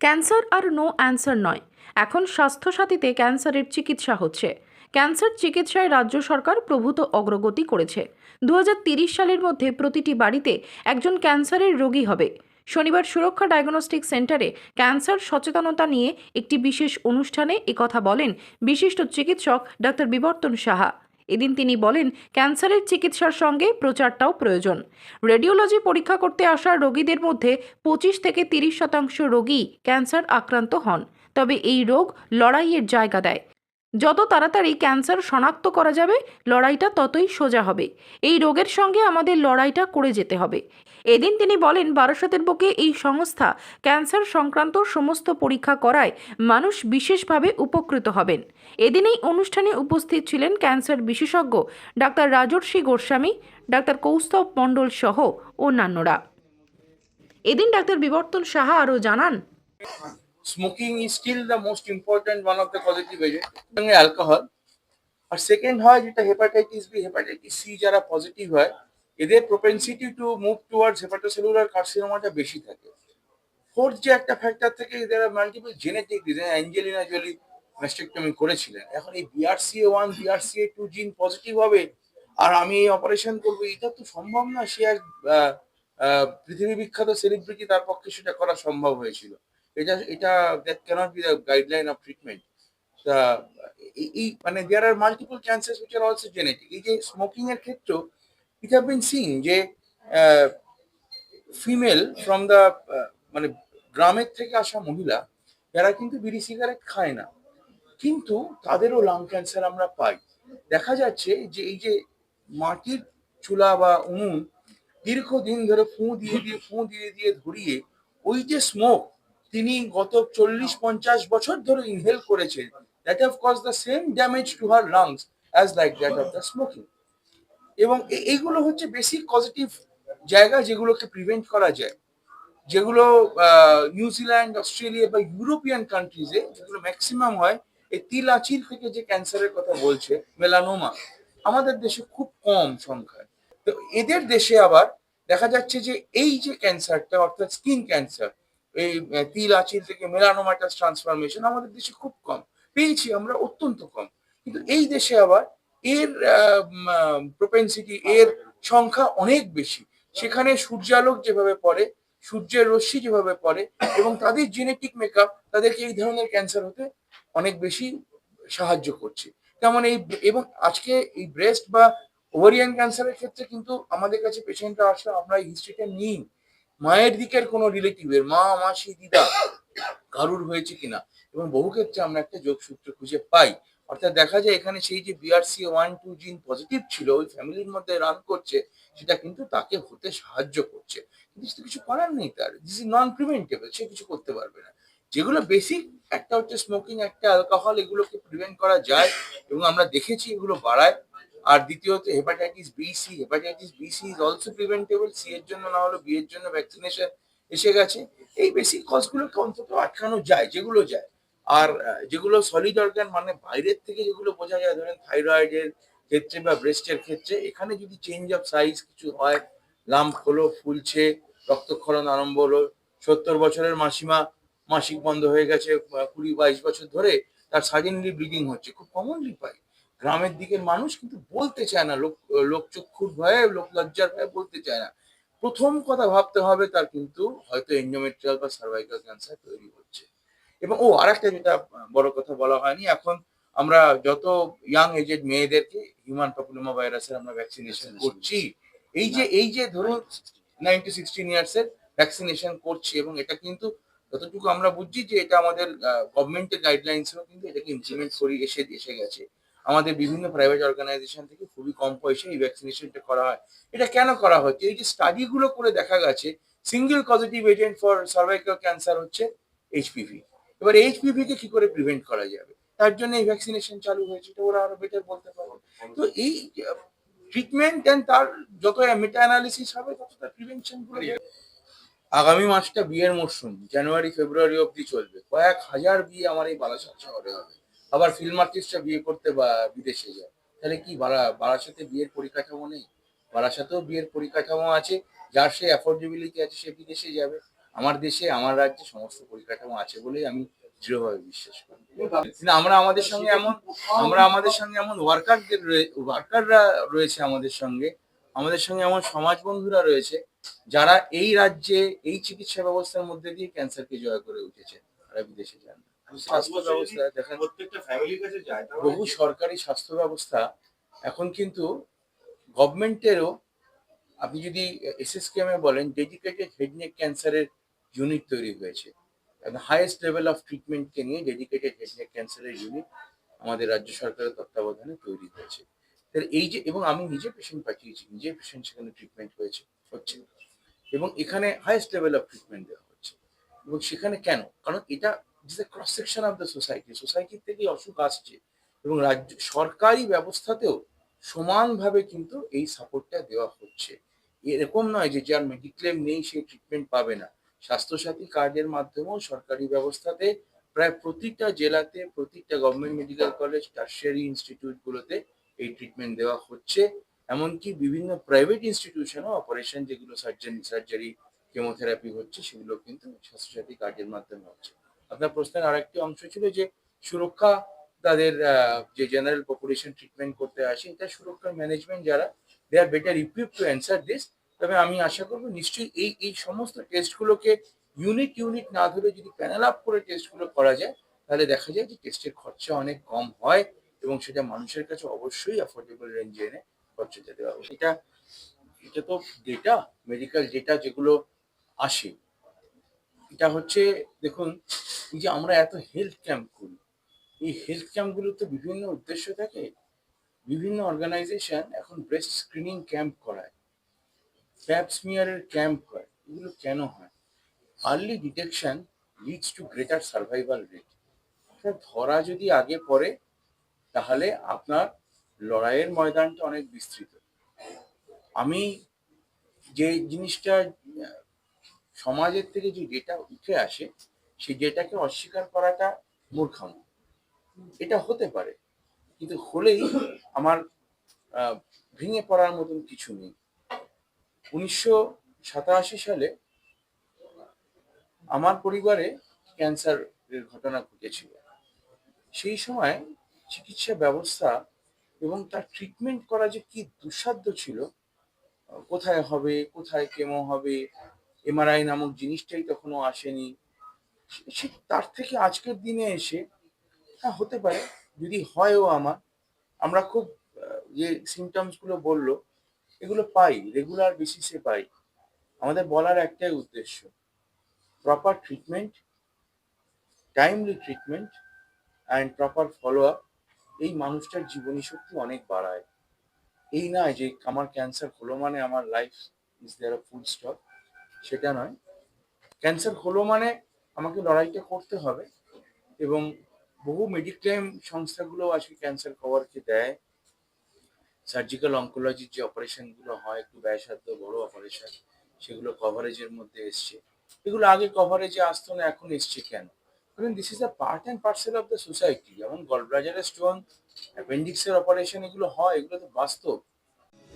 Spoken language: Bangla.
ক্যান্সার আর নো অ্যান্সার নয়। এখন স্বাস্থ্যসাথীতে ক্যান্সারের চিকিৎসা হচ্ছে। ক্যান্সার চিকিৎসায় রাজ্য সরকার প্রভূত অগ্রগতি করেছে। দু সালের মধ্যে প্রতিটি বাড়িতে একজন ক্যান্সারের রোগী হবে। শনিবার সুরক্ষা ডায়াগনস্টিক সেন্টারে ক্যান্সার সচেতনতা নিয়ে একটি বিশেষ অনুষ্ঠানে একথা বলেন বিশিষ্ট চিকিৎসক ডাক্তার বিবর্তন সাহা। এদিন তিনি বলেন, ক্যান্সারের চিকিৎসার সঙ্গে প্রচারটাও প্রয়োজন। রেডিওলজি পরীক্ষা করতে আসা রোগীদের মধ্যে পঁচিশ থেকে তিরিশ শতাংশ রোগী ক্যান্সার আক্রান্ত হন। তবে এই রোগ লড়াইয়ের জায়গা দেয়। যত তাড়াতাড়ি ক্যান্সার শনাক্ত করা যাবে, লড়াইটা ততই সোজা হবে। এই রোগের সঙ্গে আমাদের লড়াইটা করে যেতে হবে। এদিন তিনি বলেন, বারাসতের বুকে এই সংস্থা ক্যান্সার সংক্রান্ত সমস্ত পরীক্ষা করায় মানুষ বিশেষভাবে উপকৃত হবেন। এদিন এই অনুষ্ঠানে উপস্থিত ছিলেন ক্যান্সার বিশেষজ্ঞ ডাক্তার রাজর্ষি গোস্বামী, ডাক্তার কৌস্তব মণ্ডল সহ অন্যান্যরা। এদিন ডাক্তার বিবর্তন সাহা আরও জানান smoking is still the most important one of the positive agent সঙ্গে অ্যালকোহল আর সেকেন্ড হয় যেটা হেপাটাইটিস বি হেপাটাইটিস সি যারা পজিটিভ হয়, এদের propensity to move towards hepatocellular কার্সিনোমাটা বেশি থাকে। ফোর্থ যে একটা ফ্যাক্টর থেকে এদের multiple genetic reason Angelina Jolie mastectomy করেছিলেন। এখন এই BRCA one BRCA two gene positive হবে, আর আমি এই অপারেশন করব, এটা তো সম্ভব না, সে এক পৃথিবী বিখ্যাত সেলিব্রিটি তার পক্ষে সেটা করা সম্ভব হয়েছিল। এটা এটা that cannot be the guideline of treatment এই- মানে there are multiple cancer which are also genetic এই যে স্মোকিং এর ক্ষেত্রেও ইট হ্যাভ বিন সিন যে ফিমেল ফ্রম দ্য মানে গ্রামের থেকে আসা মহিলা যারা কিন্তু বিড়ি সিগারেট খায় না। কিন্তু তাদেরও লাং ক্যান্সার আমরা পাই। দেখা যাচ্ছে যে এই যে মাটির চুলা বা উনুন দীর্ঘদিন ধরে ফুঁ দিয়ে দিয়ে, ফুঁ দিয়ে দিয়ে ধরিয়ে, ওই যে স্মোক তিনি গত চল্লিশ পঞ্চাশ বছর ধরে ইনহেল করেছেন। That have cause the same damage to her lungs as like that of the smoking এবং এইগুলো হচ্ছে বেসিক পজিটিভ জায়গা যেগুলোকে প্রিভেন্ট করা যায়। যেগুলো নিউজিল্যান্ড অস্ট্রেলিয়া বা ইউরোপিয়ান কান্ট্রিজে যেগুলো ম্যাক্সিমাম হয়, এই তিল থেকে যে ক্যান্সারের কথা বলছে মেলানোমা আমাদের দেশে খুব কম সংখ্যায়। তো এদের দেশে আবার দেখা যাচ্ছে যে এই যে ক্যান্সারটা অর্থাৎ স্কিন ক্যান্সার এই তিল আচির থেকে মেলানোমাটাস ট্রান্সফরমেশন আমাদের দেশে খুব কম। পেয়েছি আমরা অত্যন্ত কম। কিন্তু এই দেশে আবার এর প্রোপেন্সিটি এর সংখ্যা অনেক বেশি। সেখানে সূর্যালোক যেভাবে পড়ে, সূর্যের রশ্মি যেভাবে পড়ে এবং তাদের জেনেটিক মেকআপ তাদেরকে এই ধরনের ক্যান্সার হতে অনেক বেশি সাহায্য করছে। তেমন এই, এবং আজকে এই ব্রেস্ট বা ওভারিয়ান ক্যান্সারের ক্ষেত্রে কিন্তু আমাদের কাছে পেশেন্টরা আসলে আমরা এই হিস্ট্রিটা নিই। মায়ের দিকের কোনো রিলেটিভের মা, মাসি, দিদা কারুর হয়েছে কিনা? এবং বহু ক্ষেত্রে আমরা একটা যোগসূত্র খুঁজে পাই। অর্থাৎ দেখা যায় এখানে সেই যে BRC one two gene positive ছিল, ওই ফ্যামিলির মধ্যে রান করছে, সেটা কিন্তু তাকে হতে সাহায্য করছে। কিন্তু কিছু করার নেই তার। দিস ইজ নন প্রিভেন্টেবল সে কিছু করতে পারবে না। যেগুলো বেসিক একটা হচ্ছে স্মোকিং একটা অ্যালকোহল এগুলোকে প্রিভেন্ট করা যায়। এবং আমরা দেখেছি এগুলো বাড়ায়। আর দ্বিতীয়ত hepatitis B C hepatitis B C is also preventable C এর জন্য না হলো বি এর জন্য ভ্যাকসিনেশন এসে গেছে। এই বেসিক কজগুলোকে অন্তত আটকানো যায়, যেগুলো যায়। আর যেগুলো সলিড অর্গান মানে বাইরের থেকে যেগুলো বোঝা যায়, ধরেন থাইরয়েডের ক্ষেত্রে বা ব্রেস্টের ক্ষেত্রে, এখানে যদি চেঞ্জ অফ সাইজ কিছু হয় লাম্প হলো, ফুলছে, রক্তক্ষরণ আরম্ভ হলো, সত্তর বছরের মাসিমা, মাসিক বন্ধ হয়ে গেছে, কুড়ি বাইশ বছর ধরে, তার সাডেনলি ব্লিডিং হচ্ছে। খুব কমনলি পাই। গ্রামের দিকের মানুষ কিন্তু বলতে চায় না। লোক লোকচক্ষুর ভয়ে লোক লজ্জার ভয়ে বলতে চায় না। প্রথম কথা ভাবতে হবে তার কিন্তু হয়তো এন্ডোমেট্রিয়াল বা সার্ভাইকাল ক্যান্সার তৈরি হচ্ছে। এবং ও আর একটা যেটা বড় কথা বলা হয়নি এখন আমরা যত ইয়াং এজেড মেয়েদেরকে হিউম্যান প্যাপিলোমা ভাইরাসের আমরা ভ্যাকসিনেশন করছি এই যে এই যে ধরুন নাইন টু সিক্সটিন ইয়ার্স এর ভ্যাকসিনেশন করছি এবং এটা কিন্তু যতটুকু আমরা বুঝছি যে এটা আমাদের গভর্নমেন্টের গাইডলাইন্সেও কিন্তু এটাকে ইমপ্লিমেন্ট করি এসে এসে গেছে। আমাদের বিভিন্ন প্রাইভেট অর্গানাইজেশন থেকে খুবই কম পয়সায় এই ভ্যাকসিনেশনটা করা হয়। এটা কেন করা হচ্ছে? এই যে স্টাডি গুলো করে দেখা গেছে single positive agent for cervical cancer হচ্ছে এইচপিভি এবার এইচপিভি কে কি করে প্রিভেন্ট করা যাবে? তার জন্য এই ভ্যাকসিনেশন চালু হয়েছে এটা ওরা আরও বেটার বলতে পারবে। তো এই ট্রিটমেন্ট এন্ড তার যত মেটা অ্যানালিসিস হবে তত তার প্রিভেনশনগুলো আগামী মাসটা বিয়ের মরশুম জানুয়ারি ফেব্রুয়ারি অবধি চলবে। কয়েক হাজার বিয়ে আমার এই বারাসাত শহরে হবে। আবার ফিল্ম আর্টিস্টরা বিয়ে করতে বা বিদেশে যায়, তাহলে কি বারা, বারাসাতে বিয়ের পরিকাঠামো নেই? বারাসাতেও বিয়ের পরিকাঠামো আছে, যার সে অ্যাফোর্ডেবিলিটি আছে, সে বিদেশে যাবে। আমার দেশে, আমার রাজ্যে সমস্ত পরিকাঠামো আছে বলেই আমি দৃঢ়ভাবে বিশ্বাস করি। কিন্তু আমরা আমাদের সঙ্গে এমন, আমরা আমাদের সঙ্গে এমন ওয়ার্কারদের ওয়ার্কাররা রয়েছে আমাদের সঙ্গে আমাদের সঙ্গে এমন সমাজ বন্ধুরা রয়েছে, যারা এই রাজ্যে এই চিকিৎসা ব্যবস্থার মধ্যে দিয়ে ক্যান্সারকে জয় করে উঠেছে, তারা বিদেশে যান। স্বাস্থ্য ব্যবস্থা দেখেন। বহু সরকারি স্বাস্থ্য ব্যবস্থা এখন কিন্তু গভর্নমেন্টেরও আপনি যদি এসএসকেএমে বলেন ডেডিকেটেড হেড নেক ক্যান্সারের ইউনিট তৈরি হয়েছে। হাইয়েস্ট লেভেল অফ ট্রিটমেন্টকে নিয়ে ডেডিকেটেড হেড নেক ক্যান্সারের ইউনিট আমাদের রাজ্য সরকারের তত্ত্বাবধানে তৈরি হয়েছে। তাহলে এই যে এবং আমি নিজে পেশেন্ট পাঠিয়েছি নিজে পেশেন্ট সেখানে ট্রিটমেন্ট হয়েছে হচ্ছে। এবং এখানে হাইয়েস্ট লেভেল অফ ট্রিটমেন্ট দেওয়া হচ্ছে। এবং সেখানে কেন? কারণ এটা cross section of the society থেকেই অসুখ আসছে এবং রাজ্য, সরকারি ব্যবস্থাতেও সমানভাবে কিন্তু এই সাপোর্টটা দেওয়া হচ্ছে। এরকম নয় যে যার মেডিক্লেম নেই সে ট্রিটমেন্ট পাবে না। স্বাস্থ্যসাথী কার্ডের মাধ্যমেও সরকারি ব্যবস্থাতে প্রায় প্রতিটা জেলাতে, প্রতিটা গভর্নমেন্ট মেডিকেল কলেজ টার্সিয়ারি ইনস্টিটিউটগুলোতে এই ট্রিটমেন্ট দেওয়া হচ্ছে। এমনকি বিভিন্ন প্রাইভেট ইনস্টিটিউশনও অপারেশন যেগুলো সার্জারি সার্জারি কেমোথেরাপি হচ্ছে, সেগুলো কিন্তু স্বাস্থ্যসাথী কার্ডের মাধ্যমে হচ্ছে। আপনার প্রশ্নের আরেকটি অংশ ছিল যে সুরক্ষা তাদের যে জেনারেল পপুলেশন ট্রিটমেন্ট করতে আসে, এটা সুরক্ষার ম্যানেজমেন্ট যারা they are better equip to answer this তবে আমি আশা করব নিশ্চয়ই এই এই সমস্ত টেস্টগুলোকে ইউনিট ইউনিট না ধরে যদি প্যানেল আপ করে টেস্টগুলো করা যায়, তাহলে দেখা যায় যে টেস্টের খরচা অনেক কম হয় এবং সেটা মানুষের কাছে অবশ্যই অ্যাফোর্ডেবল রেঞ্জে এনে খরচা দেওয়া হবে এটা এটা তো ডেটা মেডিকেল ডেটা যেগুলো আসে এটা হচ্ছে, দেখুন যে আমরা এত হেলথ ক্যাম্প করি, এই হেলথ ক্যাম্পগুলোর তো বিভিন্ন উদ্দেশ্য থাকে। বিভিন্ন অর্গানাইজেশন এখন ব্রেস্ট স্ক্রিনিং ক্যাম্প করায় প্যাপ স্মিয়ারের ক্যাম্প হয় এগুলো কেন হয়? Early detection leads to greater survival rate অর্থাৎ ধরা যদি আগে পড়ে, তাহলে আপনার লড়াইয়ের ময়দানটা অনেক বিস্তৃত। আমি যে জিনিসটা সমাজের থেকে যে ডেটা উঠে আসে, সেই ডেটাকে অস্বীকার করাটা মূর্খাম। এটা হতে পারে, কিন্তু হলেই আমার ভেঙে পড়ার মতন কিছু নেই। উনিশশো সাতাশি সালে আমার পরিবারে ক্যান্সারের ঘটনা ঘটেছিল। সেই সময় চিকিৎসা ব্যবস্থা এবং তার ট্রিটমেন্ট করা যে কি দুঃসাধ্য ছিল, কোথায় হবে, কোথায় কেমো হবে এমআরআই নামক জিনিসটাই তখনও আসেনি। সে- তার থেকে আজকের দিনে এসে হ্যাঁ হতে পারে, যদি হয়ও আমার, আমরা খুব যে সিমটমসগুলো বলল, এগুলো পাই রেগুলার বেসিসে পাই। আমাদের বলার একটাই উদ্দেশ্য proper treatment timely treatment and proper follow up এই মানুষটার জীবনী শক্তি অনেক বাড়ায়। এই নয় যে আমার ক্যান্সার হলো মানে আমার life is there full stop সেটা নয়। ক্যান্সার হলো মানে আমাকে লড়াইটা করতে হবে এবং বহু মেডিক্লেম সংস্থাগুলো আজকে ক্যান্সার কভারকে দেয়। সার্জিক্যাল অঙ্কোলজির যে অপারেশনগুলো হয়, একটু ব্যয়সাধ্য বড় অপারেশন সেগুলো কভারেজের মধ্যে এসছে। এগুলো আগে কভারেজে আসতো না, এখন এসছে কেন? কারণ this is a part and parcel of the society যেমন গলব্লাজারের স্টোন অ্যাপেন্ডিক্সের অপারেশন এগুলো হয়, এগুলো তো বাস্তব।